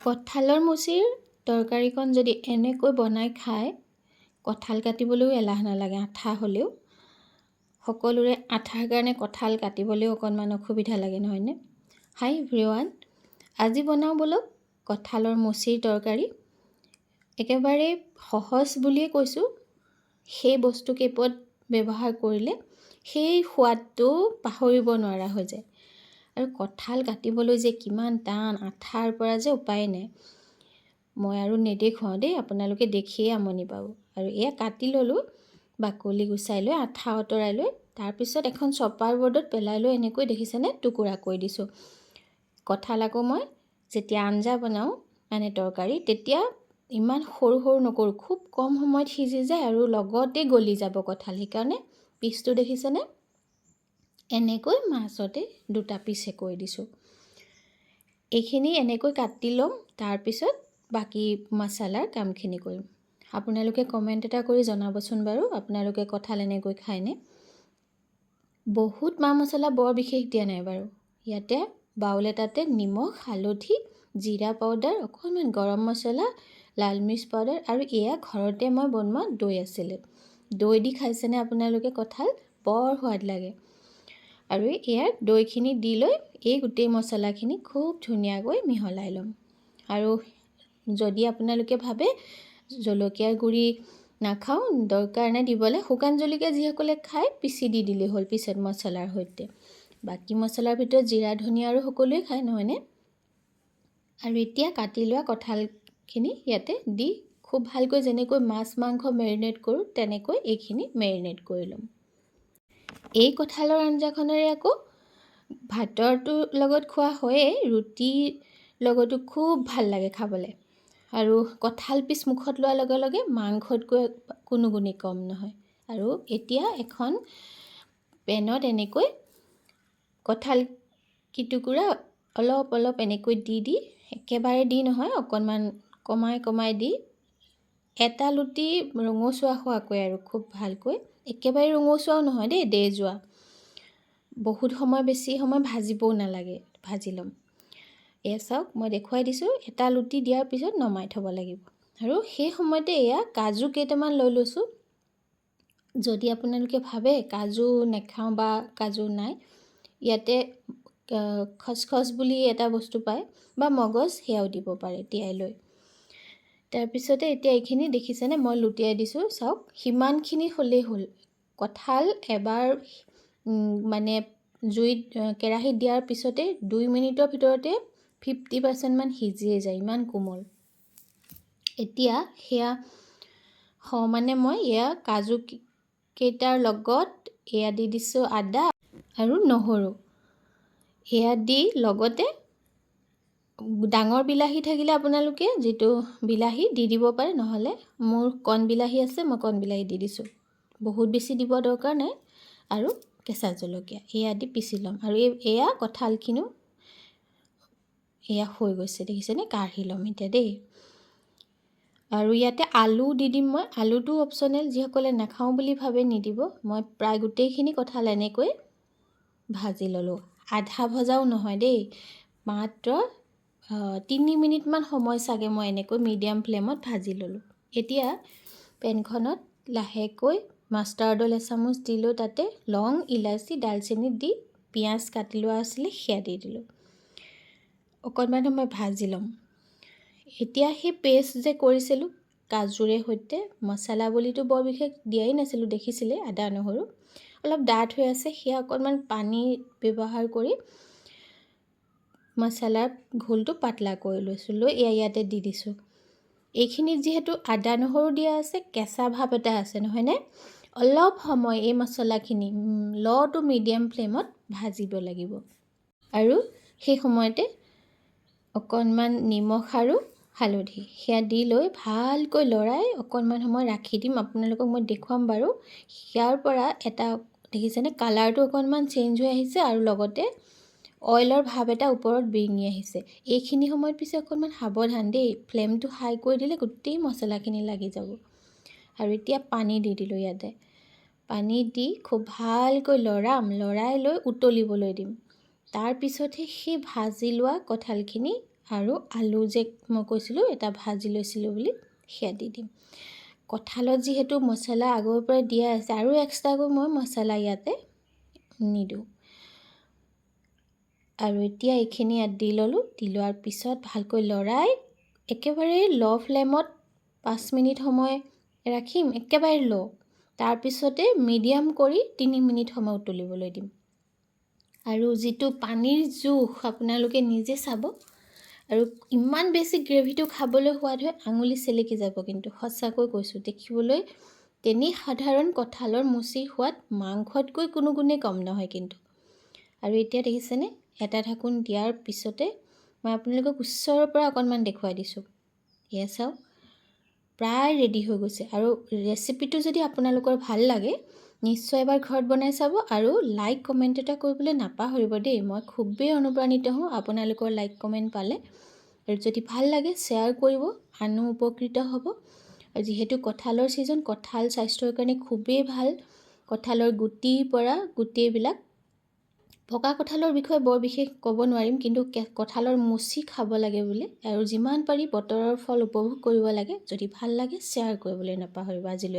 কঁঠালৰ মুচিৰ তৰকাৰীকণ যদি এনেকৈ বনাই খায় কঁঠাল কাটিবলৈও এলাহ নালাগে আঠা হ'লেও। সকলোৰে আঠাৰ কাৰণে কঁঠাল কাটিবলৈও অকণমান অসুবিধা লাগে নহয়নে? হাই ভিৱান আজি বনাওঁ ব'লক কঁঠালৰ মুচিৰ তৰকাৰী। একেবাৰে সহজ বুলিয়ে কৈছোঁ সেই বস্তু কেইপদ ব্যৱহাৰ কৰিলে সেই সোৱাদটো পাহৰিব নোৱাৰা হৈ যায়। আৰু কঁঠাল কাটিবলৈ যে কিমান টান আঠাৰ পৰা যে উপায় নাই। মই আৰু নেদেখুৱাওঁ দেই আপোনালোকে দেখিয়ে আমনি পাব। আৰু এয়া কাটি ল'লোঁ বাকলি গুচাই লৈ আঠা আঁতৰাই লৈ তাৰপিছত এখন চপাৰ বৰ্ডত পেলাই লৈ এনেকৈ দেখিছেনে টুকুৰা কৰি দিছোঁ। কঁঠাল আকৌ মই যেতিয়া আঞ্জা বনাওঁ মানে তৰকাৰী তেতিয়া ইমান সৰু সৰু নকৰোঁ খুব কম সময়ত সিজি যায় আৰু লগতে গলি যাব কঁঠাল। সেইকাৰণে পিচটো দেখিছেনে? এনেকৈ মাছতে দুটা পিচে কৰি দিছোঁ। এইখিনি এনেকৈ কাটি ল'ম তাৰপিছত বাকী মছলাৰ কামখিনি কৰিম। আপোনালোকে কমেণ্ট এটা কৰি জনাবচোন বাৰু আপোনালোকে কঁঠাল এনেকৈ খায়নে? বহুত মা মছলা বৰ বিশেষ দিয়া নাই বাৰু। ইয়াতে বাউল এটাতে নিমখ হালধি জিৰা পাউডাৰ অকণমান গৰম মছলা লাল মিৰ্চ পাউডাৰ আৰু এয়া ঘৰতে মই বনোৱা দৈ আছিলে। দৈ দি খাইছেনে আপোনালোকে কঁঠাল? বৰ সোৱাদ লাগে। আৰু ইয়াৰ দৈখিনি দি লৈ এই গোটেই মছলাখিনি খুব ধুনীয়াকৈ মিহলাই ল'ম। আৰু যদি আপোনালোকে ভাবে জলকীয়াৰ গুড়ি নাখাওঁ দৰকাৰ নাই দিবলৈ। শুকান জলকীয়া যিসকলে খায় পিচি দি দিলেই হ'ল পিছত মছলাৰ সৈতে। বাকী মছলাৰ ভিতৰত জিৰা ধনিয়া আৰু সকলোৱে খায় নহয়নে আৰু এতিয়া কাটি লোৱা কঁঠালখিনি ইয়াতে দি খুব ভালকৈ যেনেকৈ মাছ মাংস মেৰিনেট কৰোঁ তেনেকৈ এইখিনি মেৰিনেট কৰি ল'ম। এই কঁঠালৰ আঞ্জাখনেৰে আকৌ ভাতৰটোৰ লগত খোৱা হয়েই ৰুটিৰ লগতো খুব ভাল লাগে খাবলৈ। আৰু কঁঠাল পিচ মুখত লোৱাৰ লগে লগে মাংসতকৈ কোনো গুণেই কম নহয়। আৰু এতিয়া এখন পেনত এনেকৈ কঁঠাল কিটুকুৰা অলপ অলপ এনেকৈ দি দি একেবাৰে দি নহয় অকণমান কমাই কমাই দি এটা লুটি ৰঙচুৱা হোৱাকৈ আৰু খুব ভালকৈ একেবাৰে ৰঙচুৱাও নহয় দেই দে যোৱা বহুত সময় বেছি সময় ভাজিবও নালাগে ভাজি ল'ম। এয়া চাওক মই দেখুৱাই দিছোঁ এটা লুটি দিয়াৰ পিছত নমাই থ'ব লাগিব। আৰু সেই সময়তে এয়া কাজু কেইটামান লৈ লৈছোঁ। যদি আপোনালোকে ভাবে কাজু নেখাওঁ বা কাজু নাই ইয়াতে খচখচ বুলি এটা বস্তু পায় বা মগজ সেয়াও দিব পাৰে তিয়াই লৈ। তাৰপিছতে এতিয়া এইখিনি দেখিছেনে মই লুটিয়াই দিছোঁ। চাওক সিমানখিনি হ'লেই হ'ল। কঁঠাল এবাৰ মানে জুইত কেৰাহীত দিয়াৰ পিছতে দুই মিনিটৰ ভিতৰতে ফিফটি পাৰ্চেণ্টমান সিজিয়ে যায় ইমান কোমল। এতিয়া সেয়া সমানে মই এয়া কাজু কেইটাৰ লগত এয়া দি দিছোঁ আদা আৰু নহৰু। এয়া দি লগতে ডাঙৰ বিলাহী থাকিলে আপোনালোকে যিটো বিলাহী দি দিব পাৰে নহ'লে মোৰ কণ বিলাহী আছে মই কণ বিলাহী দি দিছোঁ। বহুত বেছি দিব দৰকাৰ নাই। আৰু কেঁচা জলকীয়া এয়া দি পিচি ল'ম। আৰু এই এয়া কঁঠালখিনিও এয়া হৈ গৈছে দেখিছেনে? কাঢ়ি ল'ম এতিয়া দেই। আৰু ইয়াতে আলু দি দিম মই। আলুটো অপশ্যনেল যিসকলে নাখাওঁ বুলি ভাবে নিদিব। মই প্ৰায় গোটেইখিনি কঁঠাল এনেকৈ ভাজি ল'লোঁ। আধা ভজাও নহয় দেই। মাত্ৰ তিনি মিনিটমান সময় চাগে মই এনেকৈ মিডিয়াম ফ্লেমত ভাজি ল'লোঁ। এতিয়া পেনখনত লাহেকৈ মাষ্টাৰ্ড অইল এচামুচ দিলোঁ, তাতে লং, ইলাচি, ডালচেনি দি পিঁয়াজ কাটি লোৱা আছিলে, সেয়া দি দিলোঁ। অকণমান সময় ভাজি ল'ম। এতিয়া সেই পেষ্ট যে কৰিছিলোঁ, কাজুৰে সৈতে মচলা বুলিতো বৰ বিশেষ দিয়াই নাছিলোঁ, দেখিছিলে, আদা, নহৰু। অলপ ডাঠ হৈ আছে, সেয়া অকণমান পানী ব্যৱহাৰ কৰি মচলাৰ ঘোলটো পাতলা কৰি লৈছোঁ, লৈ এয়া ইয়াতে দি দিছোঁ। এইখিনিত যিহেতু আদা, নহৰু দিয়া আছে, কেঁচা ভাৱ এটা আছে, নহয়নে? অলপ সময় এই মচলাখিনি ল' টু মিডিয়াম ফ্লেমত ভাজিব লাগিব। আৰু সেই সময়তে অকণমান নিমখ আৰু হালধি সেয়া দি লৈ ভালকৈ লৰাই অকণমান সময় ৰাখি দিম। আপোনালোকক মই দেখুৱাম বাৰু। ইয়াৰ পৰা এটা দেখিছেনে? কালাৰটো অকণমান চেঞ্জ হৈ আহিছে আৰু লগতে অইলৰ ভাৱ এটা ওপৰত বিৰিঙি আহিছে। এইখিনি সময়ত পিছে অকণমান সাৱধান দেই। ফ্লেমটো হাই কৰি দিলে গোটেই মচলাখিনি লাগি যাব। আৰু এতিয়া পানী দি দিলোঁ ইয়াতে। পানী দি খুব ভালকৈ লৰাম, লৰাই লৈ উতলিবলৈ দিম। তাৰপিছতহে সেই ভাজি লোৱা কঁঠালখিনি আৰু আলু যে মই কৈছিলোঁ, এটা ভাজি লৈছিলোঁ বুলি, সেয়া দি দিম। কঁঠালত যিহেতু মছলা আগৰ পৰাই দিয়া আছে, আৰু এক্সট্ৰাকৈ মই মছলা ইয়াতে নিদিওঁ। আৰু এতিয়া এইখিনি ইয়াত দি ল'লোঁ। দি লোৱাৰ পিছত ভালকৈ লৰাই, একেবাৰে ল' ফ্লেমত পাঁচ মিনিট সময় ৰাখিম একেবাৰে ল' তাৰপিছতে মিডিয়াম কৰি তিনি মিনিট সময় উতলিবলৈ দিম। আৰু যিটো পানীৰ জোখ আপোনালোকে নিজে চাব আৰু ইমান বেছি গ্ৰেভিটো খাবলৈ সোৱাদ হয় আঙুলি চেলেকি যাব কিন্তু। সঁচাকৈ কৈছোঁ দেখিবলৈ তেনে সাধাৰণ কঁঠালৰ মুচিৰ সোৱাদ মাংসতকৈ কোনো গুণেই কম নহয় কিন্তু। আৰু এতিয়া দেখিছেনে? এটা ঢাকোন দিয়াৰ পিছতে মই আপোনালোকক ওচৰৰ পৰা অকণমান দেখুৱাই দিছোঁ। এয়া চাওক। প্ৰায় ৰেডি হৈ গৈছে। আৰু ৰেচিপিটো যদি আপোনালোকৰ ভালো লাগে, নিশ্চয় এবাৰ ঘৰত বনাই চাব আৰু লাইক কমেণ্ট এটা কৰিবলৈ নাপাহৰিব দেই। মই খুবেই অনুপ্ৰাণিত হওঁ আপোনালোকৰ লাইক কমেণ্ট পালে। আৰু যদি ভালো লাগে শ্বেয়াৰ কৰিব আনো উপকৃত হ'ব। আৰু যিহেতু কঁঠালৰ ছিজন কঁঠাল স্বাস্থ্যৰ কাৰণে খুবেই ভালো। কঁঠালৰ গুটিৰ পৰা, গোটেইবিলাক পকা কঁঠালৰ বিষয়ে বৰ বিশেষ ক'ব নোৱাৰিম কিন্তু কঁঠালৰ মুচি খাব লাগে বোলে আৰু যিমান পাৰি বতৰৰ ফল উপভোগ কৰিব লাগে যদি ভাল লাগে শ্বেয়াৰ কৰিবলৈ নাপাহৰিব আজিলৈ।